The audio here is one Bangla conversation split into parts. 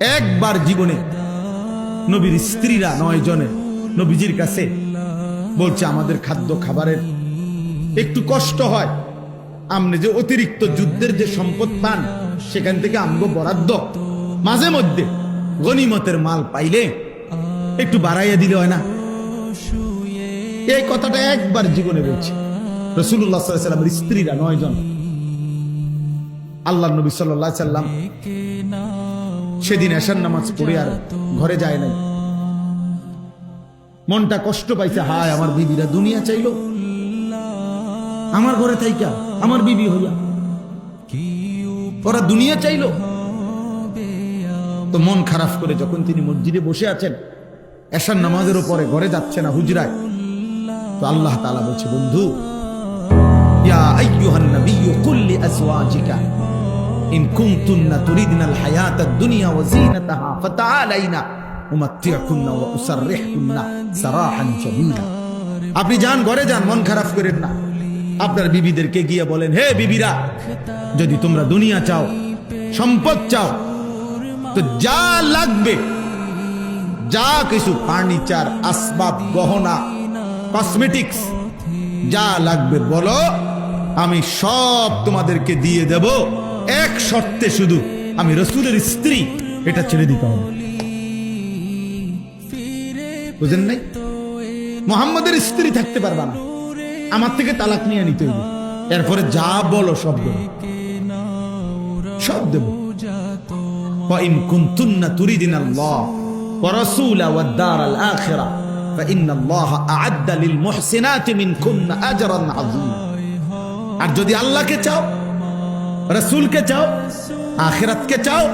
একবার জীবনে নবীর স্ত্রীরা নয় জনে নবীজির কাছে বলছে, আমাদের খাদ্য খাবারের একটু কষ্ট হয়। আমনে যে অতিরিক্ত যুদ্ধের যে সম্পদ পান, সেখান থেকে আমগো বরাদ্দ। মাঝে মধ্যে গনিমতের মাল পাইলে একটু বাড়াইয়া দিলে হয় না? এই কথাটা একবার জীবনে বলছে। রসুল্লাহ সাল্লামের স্ত্রীরা নয় জন। আল্লাহ নবী সাল্লাহ সাল্লাম সেদিন এশার নামাজ পড়ে আর ঘরে যায় নাই। মনটা কষ্ট পাইছে, হায়, আমার বিবিরা দুনিয়া চাইলো। আমার ঘরে থাইকা, আমার বিবি হইয়া। ওরা দুনিয়া চাইলো। তো মন খারাপ করে যখন তিনি মসজিদে বসে আছেন, এশার নামাজের উপরে ঘরে যাচ্ছে না হুজরায়। তো আল্লাহ তাআলা বলছে, বন্ধু, ইয়া আইয়ুহান নাবিয়্যু কুল লিআজওয়াজিকা ইন কুনতুন্না তুরিদনাল হায়াতাদ দুনিয়া ওয়া যিনাতাহা ফাতাআলাইনা উমাত্তিউকুন্না ওয়া উসাররিহুন্না সারাহান জামিলা। আপনি যান, ঘরে যান, মন খারাপ করেন না। আপনার বিবিদেরকে গিয়ে বলেন, হে বিবিরা, যদি তোমরা দুনিয়া চাও, সম্পদ চাও, তো যা লাগবে, যা কিছু, ফার্নিচার, আসবাব, গহনা, কসমেটিক্স, যা লাগবে বলো, আমি সব তোমাদেরকে দিয়ে দেব। এক শর্তে শুধু আমি রসুলের স্ত্রী এটা ছেড়ে দিতে হবে। বুঝেন নাই? মোহাম্মদের স্ত্রী থাকতে পারবা না। আমার থেকে তালাক নিয়ে নিতে হবে এরপরে যা বলো সব সব দেব। وإن كنتن تريدن الله ورسوله والدار الآخرة فإن الله أعد للمحسنات আর যদি আল্লাহকে চাও রসুলকে চাও, আখেরাতকে চাও,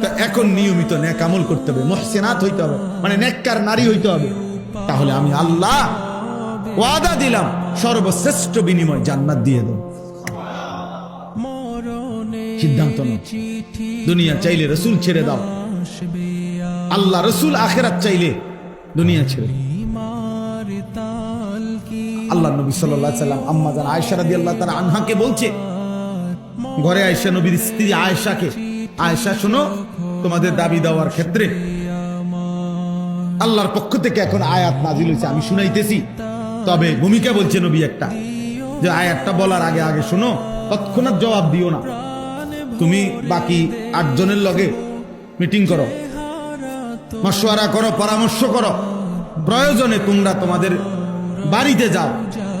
তো এখন নিয়মিত নেক আমল করতে হবে, মহসিনাত হইতে হবে মানে নেককার নারী হইতে হবে। তাহলে আমি আল্লাহ ওয়াদা দিলাম, সর্বশ্রেষ্ঠ বিনিময় জান্নাত দিয়ে দেব। সিদ্ধান্ত দুনিয়া চাইলে রসুল ছেড়ে দাও। আল্লাহ রসুল আখেরাত চাইলে দুনিয়া ছেড়ে। আল্লাহ নবী সাল্লাম আম্মা জান আয়সা রাদি আল্লাহ তারা আনহাকে বলছে ঘরে আয়সা নবীর স্ত্রী আয়েশাকে। আয়েশা, শোনো, তোমাদের দাবি দেওয়ার ক্ষেত্রে। আল্লাহর পক্ষ থেকে এখন আয়াত নাজিল হয়েছে, আমি শুনাইতেছি। তবে ভূমিকা বলছে নবী একটা। যে আয়াতটা বলার আগে আগে শোনো, তৎক্ষণাৎ জবাব দিও না। তুমি বাকি আটজনের লগে মিটিং করো, মশওয়ারা করো, পরামর্শ করো। প্রয়োজনে তোমরা তোমাদের বাড়িতে যাও,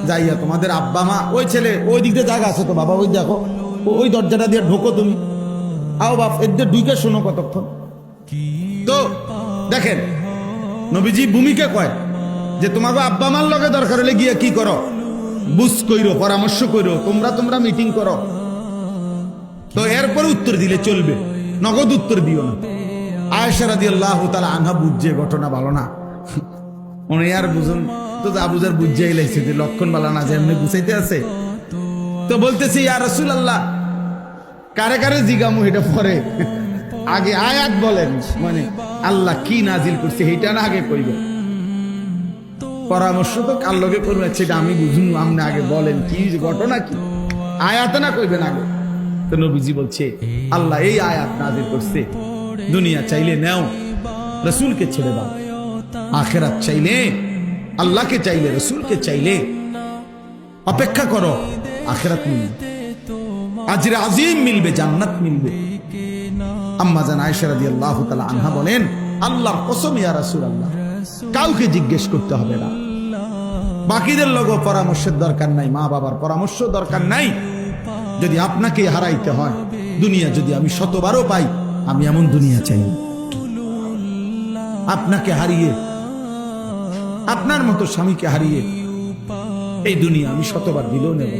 যাইয়া তোমাদের আব্বা মা ওই ছেলে, ওই দিক দিয়ে জায়গা আছে তো, বাবা ওই দেখো। ওই দরজাটা দিয়ে ঢোকো তুমি। আও বাপ এদের ঢুকে শোনো কতক্ষণ। তো, দেখেন, নবীজি ভূমিকা কয় যে তোমাকে আব্বা মার লগে দরকার হলে গিয়ে কি করো? বুঝ কইরো, পরামর্শ কইরো, তোমরা তোমরা মিটিং করো। তো এরপর উত্তর দিলে চলবে, নগদ উত্তর দিও না। আয়েশা রাদি আল্লাহ তালা আনহা বুঝছে, ঘটনা ভালো না। উনি আর বুঝুন, তো যা বুঝার বুঝিয়াই লাইছে যে, লক্ষণ বালা না যে, এমনি বুঝাইতে আছে। তো বলতেছি, ইয়া রসুল আল্লাহ কারে কারে জিগামু এটা পরে? আগে আয়াত বলেন মানে আল্লাহ কি নাজিল করছে এটা না আগে কইবে। পরামর্শ তো কার করবে, সেটা আমি বুঝুন, আপনি আগে বলেন, কি ঘটনা কি? আয়াত না কইবেন আগে? তো নবীজি বলছে, আল্লাহ এই আয়াত নাজিল করছে, দুনিয়া চাইলে নেও, রসুলকে ছেড়ে দাও। আখেরাত চাইলে, আল্লাহকে চাইলে, রসুলকে চাইলে অপেক্ষা করো, আখেরাত মিলবে আজরে আজিম মিলবে, জান্নাত মিলবে। আম্মা জান আয়েশা রাদিয়াল্লাহু তাআলা আনহা বলেন, আল্লাহর কসম ইয়া রাসূলুল্লাহ, কাউকে জিজ্ঞেস করতে হবে না। বাকিদের লোক পরামর্শের দরকার নাই, মা বাবার পরামর্শ দরকার নাই। যদি আপনাকে হারাইতে হয়, দুনিয়া যদি আমি শতবারও পাই, আমি এমন দুনিয়া চাই আপনাকে হারিয়ে, আপনার মতো স্বামীকে হারিয়ে, এই দুনিয়া আমি শতবার দিলেও নেব।